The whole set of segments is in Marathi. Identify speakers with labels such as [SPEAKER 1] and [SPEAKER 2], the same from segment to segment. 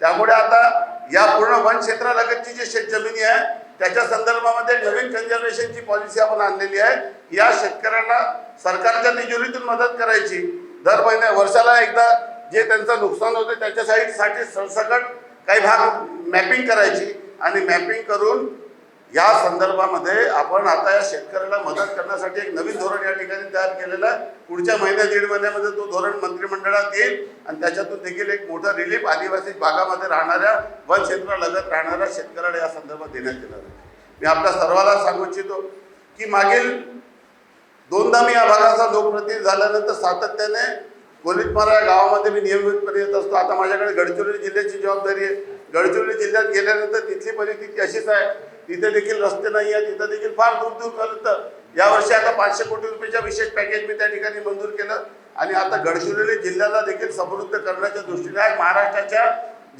[SPEAKER 1] त्यामुळे आता या पूर्ण वन क्षेत्रालगतची जी शेतजमिनी आहे त्याच्या संदर्भामध्ये नवीन कन्झर्वेशनची पॉलिसी आपण आणलेली आहे. या शेतकऱ्यांना सरकारच्या निजुरीतून मदत करायची. दर महिन्या वर्षाला एकदा जे त्यांचं नुकसान होतं त्याच्यासाठी साठी सरसकट काही भाग मॅपिंग करायची. आणि मॅपिंग करून या संदर्भामध्ये आपण आता या शेतकऱ्याला मदत करण्यासाठी एक नवीन धोरण या ठिकाणी तयार केलेलं आहे. पुढच्या महिन्या दीड महिन्यामध्ये तो धोरण मंत्रिमंडळात येईल आणि त्याच्यातून देखील एक मोठा रिलीफ आदिवासी भागामध्ये राहणाऱ्या वन क्षेत्रालगत राहणाऱ्या शेतकऱ्याला या संदर्भात देण्यात येणार आहे. मी आपल्या सर्वांना सांगू इच्छितो की मागील दोनदा मी या भागाचा लोकप्रतिनिधी झाल्यानंतर सातत्याने कोलितमारा या गावामध्ये मी नियमितपणे येत असतो. आता माझ्याकडे गडचिरोली जिल्ह्याची जबाबदारी आहे. गडचिरोली जिल्ह्यात गेल्यानंतर तिथली परिस्थिती अशीच आहे. तिथे देखील रस्ते नाही आहे तिथं देखील फार दूर दूरपर्यंत यावर्षी आता पाचशे कोटी रुपयाच्या विशेष पॅकेज मी त्या ठिकाणी मंजूर केलं. आणि आता गडचिरोली जिल्ह्याला देखील समृद्ध करण्याच्या दृष्टीने आहे. महाराष्ट्राच्या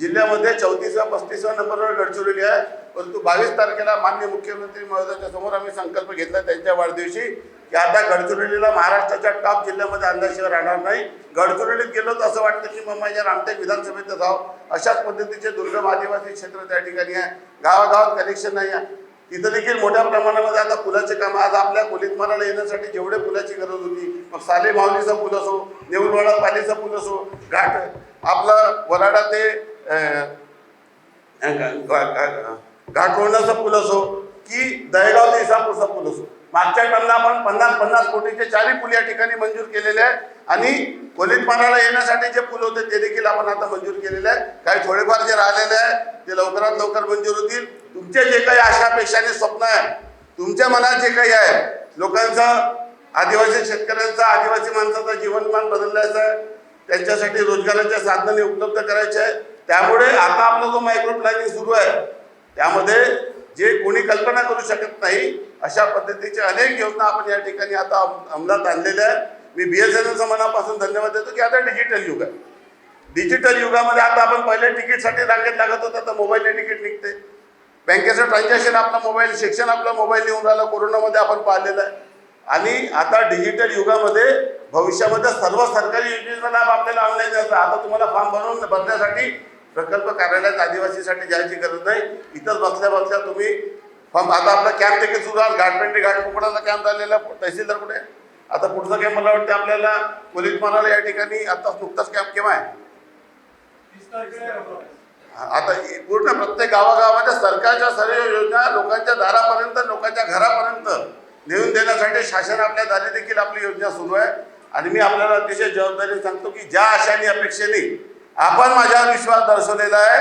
[SPEAKER 1] जिल्ह्यामध्ये चौतीसव्या पस्तीसव्या नंबरवर गडचिरोली आहे. परंतु बावीस तारखेला मान्य मुख्यमंत्री महोदयाच्या समोर आम्ही संकल्प घेतला त्यांच्या वाढदिवशी. की आता गडचिरोलीला महाराष्ट्राच्या टॉप जिल्ह्यामध्ये आणल्याशिवाय राहणार नाही. गडचिरोलीत गेलो तर असं वाटतं की मग माझ्या रामटेक विधानसभेत जावं अशाच पद्धतीचे दुर्गम आदिवासी क्षेत्र त्या ठिकाणी आहे. गावागावात कनेक्शन नाही आहे. तिथं देखील मोठ्या प्रमाणामध्ये आता पुलाचे काम आज आपल्या कोलितमाराला येण्यासाठी जेवढे पुलाची गरज होती मग साले माऊलीचा पूल असो नेऊरवाडा पालीचा पूल असो घाट आपलं वराडा ते अं, पूल असो की दहेगाव ते इसापूरचा पूल असो. मागच्या टर्मला आपण पन्नास पन्नास कोटीचे चारही पूल या ठिकाणी मंजूर केलेले आहे आणि कोलितमाराला येण्यासाठी जे पूल होते ते देखील आपण आता मंजूर केलेले आहे काही थोडेफार जे राहिलेले आहे ते लवकरात लवकर मंजूर होतील. तुमचे जे काही आशा अपेक्षा आणि स्वप्न आहे तुमच्या मनात जे काही आहे लोकांचं आदिवासी शेतकऱ्यांचा आदिवासी माणसाचं जीवनमान बदलण्याचं आहे. त्यांच्यासाठी रोजगाराच्या साधनांनी उपलब्ध करायचे आहे त्यामुळे आता आपला जो मायक्रो प्लॅनिंग सुरू आहे त्यामध्ये जे कोणी कल्पना करू शकत नाही अशा पद्धतीच्या अनेक योजना आपण या ठिकाणी आता अंमलात आणलेल्या आहेत. मी बी एस एन एलचं मनापासून धन्यवाद देतो की आता डिजिटल युग आहे. डिजिटल युगामध्ये आता आपण पहिले तिकीटसाठी रांगेत लागत होतं तर मोबाईलने तिकीट निघते. बँकेचं ट्रान्झॅक्शन आपला मोबाईल शिक्षण आपला मोबाईल येऊन राहिलं कोरोनामध्ये आपण पाहिलेलं आहे. आणि आता डिजिटल युगामध्ये भविष्यामध्ये सर्व सरकारी योजनेचा लाभ आपल्याला ऑनलाईन द्यायचा आता तुम्हाला फॉर्म भरून भरण्यासाठी प्रकल्प कार्यालयात आदिवासीसाठी जायची गरज नाही. इथंच बसल्या बसल्या तुम्ही फॉर्म आता आपला कॅम्प देखील सुरू आहे घाटपेंटी घाटकोपडाचा कॅम्प झालेला आहे. तहसीलदार कुठे? आता पुढचं कॅम्प मला वाटतं आपल्याला पोलीस मानाला या ठिकाणी आता नुकताच कॅम्प केव्हा आहे? आता पूर्ण प्रत्येक गावागावामध्ये सरकारच्या सर्व योजना लोकांच्या दारापर्यंत लोकांच्या घरापर्यंत नेऊन देण्यासाठी शासन आपल्या दारी देखील आपली योजना सुरू आहे. आणि मी आपल्याला अतिशय जबाबदारी सांगतो की ज्या आशाने अपेक्षेने आपण माझ्यावर विश्वास दर्शवलेला आहे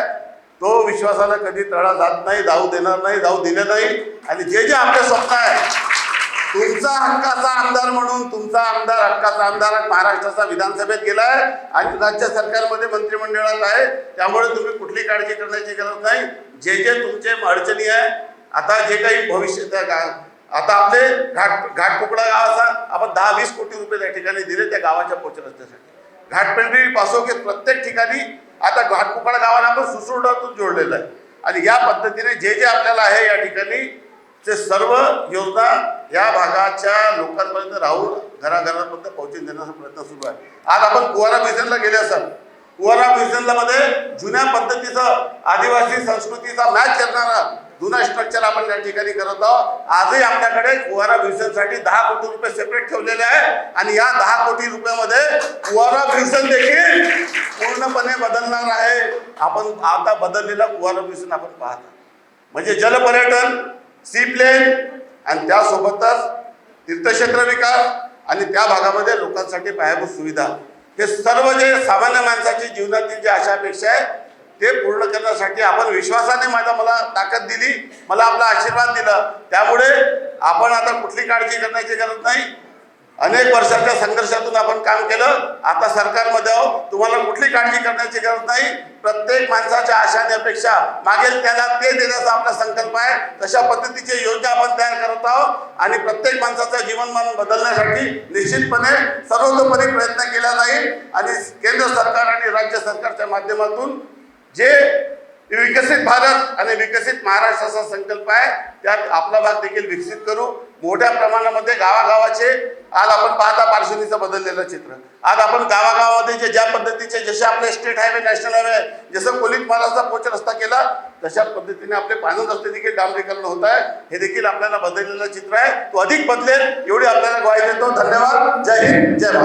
[SPEAKER 1] तो विश्वासाला कधी तळा जात नाही जाऊ देणार नाही जाऊ दिले नाही. आणि जे जे आपले स्वप्न आहे तुमचा हक्काचा आमदार म्हणून तुमचा आमदार हक्काचा आमदार महाराष्ट्राचा विधानसभेत गेलाय आणि राज्य सरकारमध्ये मंत्रिमंडळात आहे. त्यामुळे तुम्ही कुठली काळजी करण्याची गरज नाही. जे जे तुमचे अडचणी आहे आता जे काही भविष्य त्या आता आपले घाट घाटकोकडा गावाचा आपण दहा वीस कोटी रुपये त्या ठिकाणी दिले त्या गावाच्या पोच रस्त्यासाठी पासो की प्रत्येक ठिकाणी आता घाटकोकडा गावाला आपण सुसुर्डातून जोडलेलं आहे. आणि या पद्धतीने जे जे आपल्याला आहे या ठिकाणी ते सर्व योजना या भागाच्या लोकांपर्यंत राहून घराघरापर्यंत पोहोचून देण्याचा प्रयत्न सुरू आहे. आज आपण कुवारा मिशनला गेले असाल. कुवारा मिशनला मध्ये जुन्या पद्धतीचं आदिवासी संस्कृतीचा मॅच करणारा जुना स्ट्रक्चर आपण त्या ठिकाणी करत आहोत. आजही आपल्याकडे कुवारा मिशनसाठी दहा कोटी रुपये सेपरेट ठेवलेले आहे आणि या दहा कोटी रुपयामध्ये कुवारा मिशन देखील पूर्णपणे बदलणार आहे. आपण आता बदललेला कुवारा मिशन आपण पाहत. म्हणजे जलपर्यटन सी प्लेन आणि त्यासोबतच तीर्थक्षेत्र विकास आणि त्या भागामध्ये लोकांसाठी पायाभूत सुविधा. हे सर्व जे सामान्य माणसाची जीवनातील जे अशा अपेक्षा आहे ते पूर्ण करण्यासाठी आपण विश्वासाने माझा मला ताकद दिली मला आपला आशीर्वाद दिला. त्यामुळे आपण आता कुठली काळजी करण्याची गरज नाही. अनेक वर्षाच्या संघर्षातून आपण काम केलं. आता सरकारमध्ये आहो तुम्हाला कुठली काळजी करण्याची गरज नाही. प्रत्येक माणसाच्या आशाने अपेक्षा. मागेल त्याला ते देण्याचा आपला संकल्प आहे. तशा पद्धतीची योजना आपण तयार करत आहोत. आणि प्रत्येक माणसाचं जीवनमान बदलण्यासाठी निश्चितपणे सर्वतोपरी प्रयत्न केला जाईल. आणि केंद्र सरकार आणि राज्य सरकारच्या माध्यमातून जे विकसित भारत आणि विकसित महाराष्ट्राचा संकल्प आहे त्यात आपला भाग देखील विकसित करू. मोठ्या प्रमाणामध्ये गावागावाचे आज आपण पाहता पार्श्वनीचं बदललेलं चित्र. आज आपण गावागावामध्ये जे ज्या पद्धतीचे जसे आपले स्टेट हायवे नॅशनल हायवे जसं कोलित विमानाचा पोच रस्ता केला तशा पद्धतीने आपले पाणंद रस्ते देखील डांबरीकरण होत आहे. हे देखील आपल्याला बदललेलं चित्र आहे. तो अधिक बदलेल एवढी आपल्याला ग्वाही देतो. धन्यवाद. जय हिंद. जय भारत.